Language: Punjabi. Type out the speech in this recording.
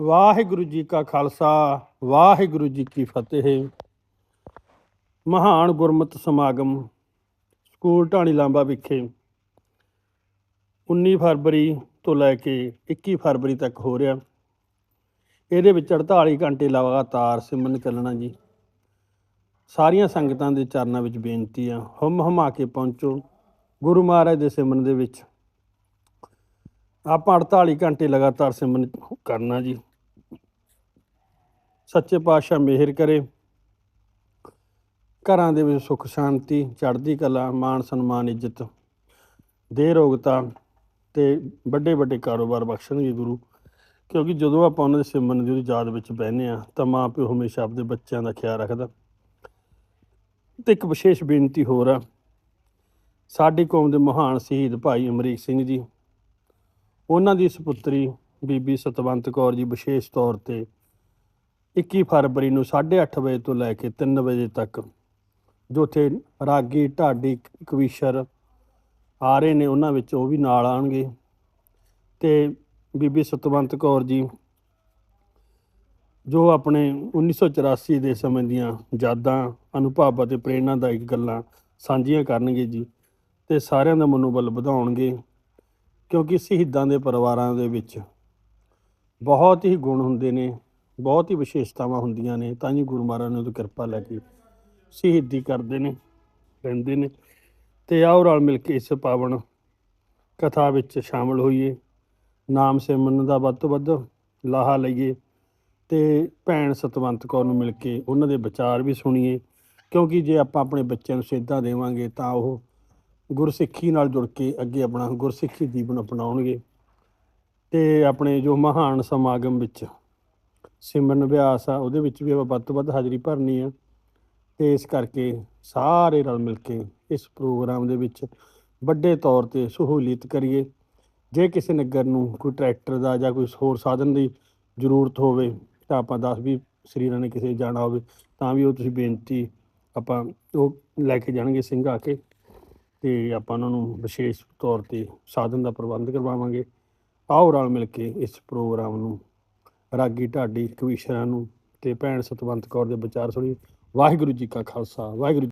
ਵਾਹਿਗੁਰੂ ਜੀ ਕਾ ਖਾਲਸਾ, ਵਾਹਿਗੁਰੂ ਜੀ ਕੀ ਫਤਿਹ। ਮਹਾਨ ਗੁਰਮਤਿ ਸਮਾਗਮ ਸਕੂਲ ਢਾਣੀ ਲਾਂਬਾ ਵਿਖੇ 19 ਫਰਵਰੀ ਤੋਂ ਲੈ ਕੇ 21 ਫਰਵਰੀ ਤੱਕ ਹੋ ਰਿਹਾ। ਇਹਦੇ ਵਿੱਚ 48 ਘੰਟੇ ਲਗਾਤਾਰ ਸਿਮਰਨ ਚੱਲਣਾ ਜੀ। ਸਾਰੀਆਂ ਸੰਗਤਾਂ ਦੇ ਚਰਨਾਂ ਵਿੱਚ ਬੇਨਤੀ ਆ ਹਮ ਹਮਾ ਕੇ ਪਹੁੰਚੋ ਗੁਰੂ ਮਹਾਰਾਜ ਦੇ ਸਿਮਰਨ ਦੇ ਵਿੱਚ। ਆਪਾਂ 48 ਘੰਟੇ ਲਗਾਤਾਰ ਸਿਮਰਨ ਕਰਨਾ ਜੀ। ਸੱਚੇ ਪਾਤਸ਼ਾਹ ਮਿਹਰ ਕਰੇ। ਘਰਾਂ ਦੇ ਵਿੱਚ ਸੁੱਖ, ਸ਼ਾਂਤੀ, ਚੜ੍ਹਦੀ ਕਲਾ, ਮਾਣ, ਸਨਮਾਨ, ਇੱਜ਼ਤ ਦੇ ਰੋਗਤਾ ਤੇ ਵੱਡੇ ਵੱਡੇ ਕਾਰੋਬਾਰ ਬਖਸ਼ਣਗੇ ਗੁਰੂ। ਕਿਉਂਕਿ ਜਦੋਂ ਆਪਾਂ ਉਹਨਾਂ ਦੇ ਸਿਮਰਨ ਦੀ ਉਹਦੀ ਯਾਦ ਵਿੱਚ ਬਹਿੰਦੇ ਆ ਤਾਂ ਮਾਂ ਪਿਓ ਹਮੇਸ਼ਾ ਆਪਣੇ ਬੱਚਿਆਂ ਦਾ ਖਿਆਲ ਰੱਖਦਾ। ਤੇ ਇੱਕ ਵਿਸ਼ੇਸ਼ ਬੇਨਤੀ ਹੋਰ ਆ। ਸਾਡੀ ਕੌਮ ਦੇ ਮਹਾਨ ਸ਼ਹੀਦ ਭਾਈ ਅਮਰੀਕ ਸਿੰਘ ਜੀ ਉਹਨਾਂ ਦੀ ਸੁਪੁੱਤਰੀ ਬੀਬੀ ਸਤਵੰਤ ਕੌਰ ਜੀ ਵਿਸ਼ੇਸ਼ ਤੌਰ ਤੇ 21 ਫਰਵਰੀ ਨੂੰ 8:30 ਵਜੇ ਤੋਂ ਲੈ ਕੇ 3 ਵਜੇ ਤੱਕ ਜੋ ਉੱਥੇ ਰਾਗੀ ਢਾਡੀ ਕਵੀਸ਼ਰ ਆ ਰਹੇ ਨੇ, ਉਹਨਾਂ ਵਿੱਚ ਉਹ ਵੀ ਨਾਲ ਆਣਗੇ ਤੇ ਬੀਬੀ ਸਤਵੰਤ ਕੌਰ ਜੀ ਜੋ ਆਪਣੇ 1984 ਦੇ ਸਮੇਂ ਦੀਆਂ ਯਾਦਾਂ, ਅਨੁਭਵ ਅਤੇ ਪ੍ਰੇਰਨਾਦਾਇਕ ਗੱਲਾਂ ਸਾਂਝੀਆਂ ਕਰਨਗੇ ਜੀ, ਤੇ ਸਾਰਿਆਂ ਦਾ ਮਨੋਬਲ ਵਧਾਉਣਗੇ। ਕਿਉਂਕਿ ਸ਼ਹੀਦਾਂ ਦੇ ਪਰਿਵਾਰਾਂ ਦੇ ਵਿੱਚ ਬਹੁਤ ਹੀ ਗੁਣ ਹੁੰਦੇ ਨੇ, ਬਹੁਤ ਹੀ ਵਿਸ਼ੇਸ਼ਤਾਵਾਂ ਹੁੰਦੀਆਂ ਨੇ, ਤਾਂ ਹੀ ਗੁਰੂ ਮਹਾਰਾਜ ਨੇ ਉਹਦੀ ਕਿਰਪਾ ਲੈ ਕੇ ਸ਼ਹੀਦੀ ਕਰਦੇ ਨੇ, ਰਹਿੰਦੇ ਨੇ। ਤੇ ਆਓ ਰਲ ਮਿਲ ਕੇ ਇਸ ਪਾਵਨ ਕਥਾ ਵਿੱਚ ਸ਼ਾਮਲ ਹੋਈਏ, ਨਾਮ ਸਿਮਰਨ ਦਾ ਵੱਧ ਤੋਂ ਵੱਧ ਲਾਹਾ ਲਈਏ ਤੇ ਭੈਣ ਸਤਵੰਤ ਕੌਰ ਨੂੰ ਮਿਲ ਕੇ ਉਹਨਾਂ ਦੇ ਵਿਚਾਰ ਵੀ ਸੁਣੀਏ, ਕਿਉਂਕਿ ਜੇ ਆਪਾਂ ਆਪਣੇ ਬੱਚਿਆਂ ਨੂੰ ਸੇਧਾਂ ਦੇਵਾਂਗੇ ਤਾਂ ਉਹ ਗੁਰਸਿੱਖੀ ਨਾਲ ਜੁੜ ਕੇ ਅੱਗੇ ਆਪਣਾ ਗੁਰਸਿੱਖੀ ਜੀਵਨ ਅਪਣਾਉਣਗੇ ਤੇ ਆਪਣੇ ਜੋ ਮਹਾਨ ਸਮਾਗਮ ਵਿੱਚ ਸਿਮਰਨ ਅਭਿਆਸ ਆ, ਉਹਦੇ ਵਿੱਚ ਵੀ ਆਪਾਂ ਵੱਧ ਤੋਂ ਵੱਧ ਹਾਜ਼ਰੀ ਭਰਨੀ ਆ ਤੇ ਇਸ ਕਰਕੇ ਸਾਰੇ ਰਲ ਮਿਲ ਕੇ ਇਸ ਪ੍ਰੋਗਰਾਮ ਦੇ ਵਿੱਚ ਵੱਡੇ ਤੌਰ ਤੇ ਸਹੂਲੀਅਤ ਕਰੀਏ। ਜੇ ਕਿਸੇ ਨਗਰ ਨੂੰ ਕੋਈ ਟਰੈਕਟਰ ਦਾ ਜਾਂ ਕੋਈ ਹੋਰ ਸਾਧਨ ਦੀ ਜ਼ਰੂਰਤ ਹੋਵੇ ਤਾਂ ਆਪਾਂ 10 20 ਸਰੀਰਾਂ ਨੇ ਕਿਸੇ ਜਾਣਾ ਹੋਵੇ ਤਾਂ ਵੀ ਉਹ ਤੁਸੀਂ ਬੇਨਤੀ ਆਪਾਂ ਉਹ ਲੈ ਕੇ ਜਾਣਗੇ ਸਿੰਘ ਆ ਕੇ। ਤੇ ਆਪਾਂ ਉਹਨਾਂ ਨੂੰ ਵਿਸ਼ੇਸ਼ ਤੌਰ ਤੇ ਸਾਧਨ ਦਾ ਪ੍ਰਬੰਧ ਕਰਵਾਵਾਂਗੇ। ਆਓ ਰਲ ਮਿਲ ਕੇ ਇਸ ਪ੍ਰੋਗਰਾਮ ਨੂੰ ਰਾਗੀ ਢਾਡੀ ਕਵੀਸ਼ਰਾਂ ਨੂੰ ਤੇ ਭੈਣ ਸਤਵੰਤ ਕੌਰ ਦੇ ਵਿਚਾਰ ਸੁਣੀ ਵਾਹਿਗੁਰੂ ਜੀ ਕਾ ਖਾਲਸਾ, ਵਾਹਿਗੁਰੂ